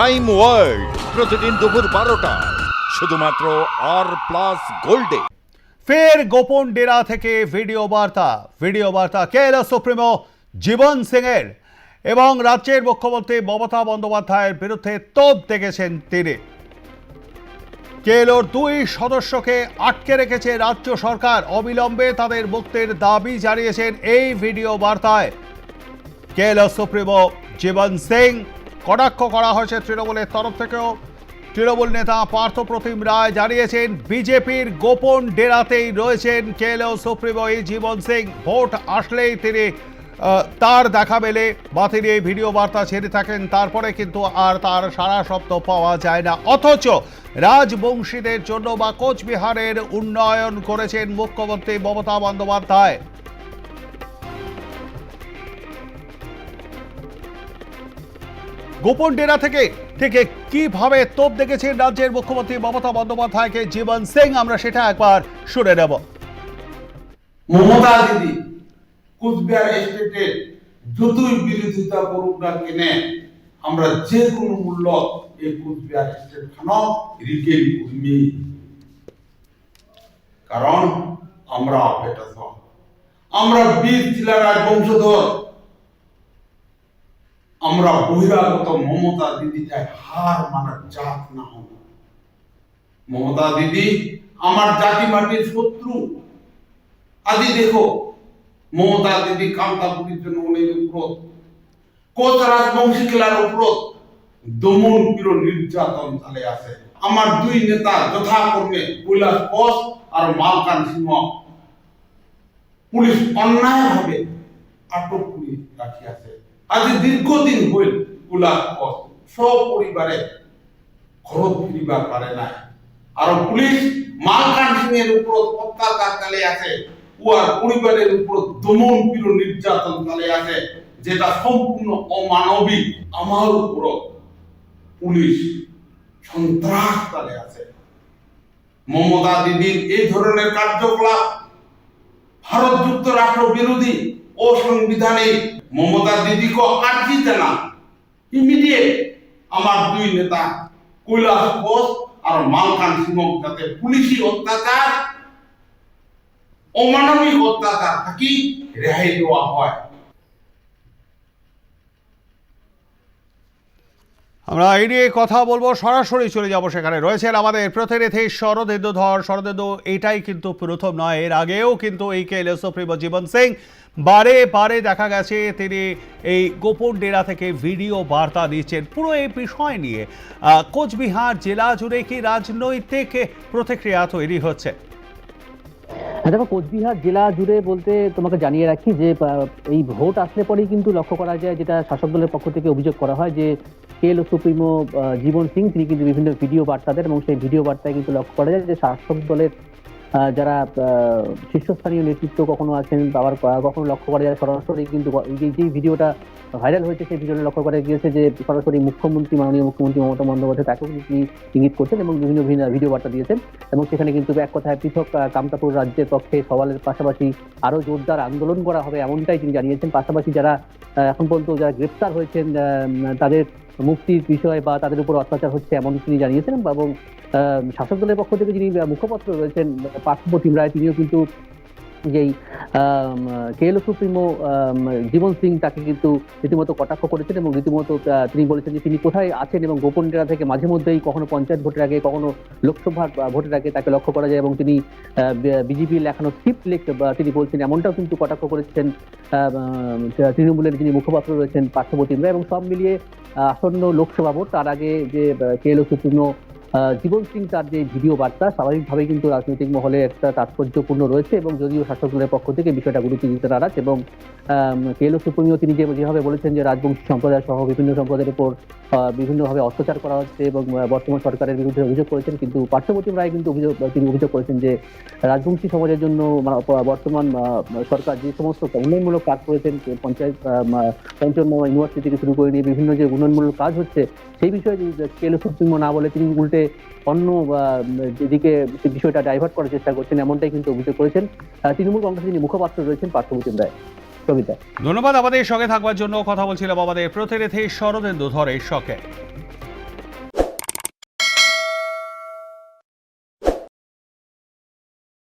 Crime world প্রতিদিন দুপুর বারোটা। শুধুমাত্র আর প্লাস গোল্ডে ফের গোপন ডেরা থেকে ভিডিও বার্তা। ভিডিও বার্তা কেএলএস সুপ্রিমো জীবন সিংয়ের এবং রাজ্যের মুখ্যমন্ত্রী মমতা বন্দ্যোপাধ্যায়ের বিরুদ্ধে তোপ দেখেছেন তিনি। কেএলওর দুই সদস্যকে আটকে রেখেছে রাজ্য সরকার। অবিলম্বে তাদের মুক্তির দাবি জানিয়েছেন এই ভিডিও বার্তায়। কেএলএস সুপ্রিমো জীবন সিং কটাক্ষ করা হয়েছে তৃণমূলের তরফ থেকেও। তৃণমূল নেতা পার্থপ্রতিম রায় জানিয়েছেন, বিজেপির গোপন ডেরাতেই রয়েছেন কেএলও সুপ্রিমো এই জীবন সিং। ভোট আসলেই তিনি তার দেখা মেলে বা তিনি এই ভিডিও বার্তা ছেড়ে থাকেন, তারপরে কিন্তু আর তার সারা শব্দ পাওয়া যায় না। অথচ রাজবংশীদের জন্য বা কোচবিহারের উন্নয়ন করেছেন মুখ্যমন্ত্রী মমতা বন্দ্যোপাধ্যায়। গোপন ডেরা থেকে থেকে কীভাবে তোপ দেখেছেন রাজ্যের মুখ্যমন্ত্রী মমতা বন্দ্যোপাধ্যায়কে? জীবন সিং, আমরা সেটা একবার শুনে নেব। মমতা দিদি, কুচবিহার স্টেটের যতই বিরোধিতা করুক না কেনে, আমরা যে কোনো মূল্য এই কুচবিহার স্টেট খানো রিটেল কর্মী কারণ আমরা সব আমরা বীর জেলার রাজবংশধর আমরা বহিরাগত মমতা দিদি হার মানার জাত না হন মমতা দিদি আমার জাতি মাটির শত্রু। আদি দেখো, মমতা দিদি কান্তাপুরীর জন্য উনির উপর কোচ রাজবংশী খেলার উপর দমন পির নির্যাতন চালে আছে। আমার দুই নেতা যথাক্রমে কৈলাস কোচ আর মালকান সিংহ। পুলিশ অন্যায়ভাবে আটক করে রাখিয়াছে। আজ দীর্ঘদিন হইল কোচ সপরিবারে ঘরত ফিরিবার পারে না আর পুলিশ মালকান সিং এর উপর অত্যাচার চালে আছে উহার পরিবারের উপর দমন পীড় নির্যাতন চালে আছে, যেটা সম্পূর্ণ অমানবিক। আমার উপর পুলিশ সন্ত্রাস চালে আছে। মমতা দিদির এই ধরনের কার্যকলাপ ভারত যুক্তরাষ্ট্র বিরোধী ও সাংবিধানিক মমতা দিদিকে আর্জিতে না। ইমিডিয়েট আমার দুই নেতা, কৈলাস ঘোষ আর মালকান সিমক যাতে পুলিশি অত্যাচার, অমানবিক অত্যাচার থাকি রেহাই দেওয়া হয়। আমরা এই নিয়ে কথা বলব, সরাসরি চলে যাব সেখানে। রয়েছেন আমাদের প্রতিনিধি শরদেন্দু ধর। শরদেন্দু, এটাই কিন্তু প্রথম নয়, এর আগেও কিন্তু এই কেএলএ সুপ্রিমো জীবন সিং বারে বারে দেখা গেছে, তিনি এই গোপন ডেরা থেকে ভিডিও বার্তা দিচ্ছেন। পুরো এই বিষয় নিয়ে কোচবিহার জেলা জুড়ে কি রাজনৈতিক প্রতিক্রিয়া তৈরি হচ্ছে? দেখো, কোচবিহার জেলা জুড়ে বলতে তোমাকে জানিয়ে রাখি যে এই ভোট আসলে পরেই কিন্তু লক্ষ্য করা যায়, যেটা শাসক দলের পক্ষ থেকে অভিযোগ করা হয় যে কেএল সুপ্রিমো জীবন সিং, তিনি কিন্তু বিভিন্ন ভিডিও বার্তা দেন এবং সেই ভিডিও বার্তায় কিন্তু লক্ষ্য করা যায় যে, শাসক দলের যারা শীর্ষস্থানীয় নেতৃত্ব কখনো আছেন আবার কখনো লক্ষ্য করা যায় সরাসরি কিন্তু যে- ভিডিওটা ভাইরাল হয়েছে সেই ভিডিওটা লক্ষ্য করা গিয়েছে যে সরাসরি মুখ্যমন্ত্রী, মাননীয় মুখ্যমন্ত্রী মমতা বন্দ্যোপাধ্যায় তাকেও তিনি ইঙ্গিত করছেন এবং বিভিন্ন ভিন্ন ভিডিও বার্তা দিয়েছেন এবং সেখানে কিন্তু এক কথায় পৃথক কামতাপুর রাজ্যের পক্ষে সওয়ালের পাশাপাশি আরও জোরদার আন্দোলন করা হবে এমনটাই তিনি জানিয়েছেন। পাশাপাশি যারা এখন পর্যন্ত যারা গ্রেপ্তার হয়েছেন তাদের মুক্তির বিষয় বা তাদের উপর অত্যাচার হচ্ছে এমন তিনি জানিয়েছেন এবং শাসক দলের পক্ষ থেকে যিনি মুখপাত্র রয়েছেন পার্থপ্রতিম রায়, তিনিও কিন্তু যেই কেএলও সুপ্রিমো জীবন সিং তাকে কিন্তু রীতিমতো কটাক্ষ করেছেন এবং রীতিমতো তিনি বলেছেন যে তিনি কোথায় আছেন এবং গোপন ডেরা থেকে মাঝে মধ্যেই কখনো পঞ্চায়েত ভোটের আগে কখনো লোকসভা আহ, ভোটের আগে তাকে লক্ষ্য করা যায় এবং তিনি বিজেপি লেখানো স্ক্রিপ্ট লিখতে তিনি বলছেন এমনটাও কিন্তু কটাক্ষ করেছেন তৃণমূলের যিনি মুখপাত্র রয়েছেন রায় এবং সব মিলিয়ে আসন্ন লোকসভা ভোট তার আগে যে কেএলও সুপ্রিমো জীবন সিং তার যে ভিডিও বার্তা স্বাভাবিকভাবেই কিন্তু রাজনৈতিক মহলে একটা তাৎপর্যপূর্ণ রয়েছে এবং যদিও শাসক দলের পক্ষ থেকে বিষয়টা গুরুত্ব দিতে নারাজ এবং কেএলও সুপ্রিমিও তিনি যেভাবে বলেছেন যে রাজবংশী সম্প্রদায় সহ বিভিন্ন সম্প্রদায়ের উপর বিভিন্নভাবে অত্যাচার করা হচ্ছে এবং বর্তমান সরকারের বিরুদ্ধে অভিযোগ করেছেন কিন্তু পার্শ্ববর্তী রায় কিন্তু অভিযোগ তিনি অভিযোগ করেছেন যে রাজবংশী সমাজের জন্য বর্তমান আহ, সরকার যে সমস্ত উন্নয়নমূলক কাজ করেছেন পঞ্চায়েত পঞ্চম ইউনিভার্সিটি থেকে শুরু করে নিয়ে বিভিন্ন যে উন্নয়নমূলক কাজ হচ্ছে সেই বিষয়ে কেএলও সুপ্রিমো না বলে তিনি উল্টে অন্য যেদিকে বিষয়টা ডাইভার্ট করার চেষ্টা করছেন, এমনটাই কিন্তু অভিযোগ করেছেন তৃণমূল কংগ্রেসের যিনি মুখপাত্র রয়েছেন পার্থপ্রতিম রায়। কবিতা ধন্যবাদ আমাদের সঙ্গে থাকবার জন্য। কথা বলছিলাম আমাদের প্রতিনিধি শরদেন্দু ধরের শখে।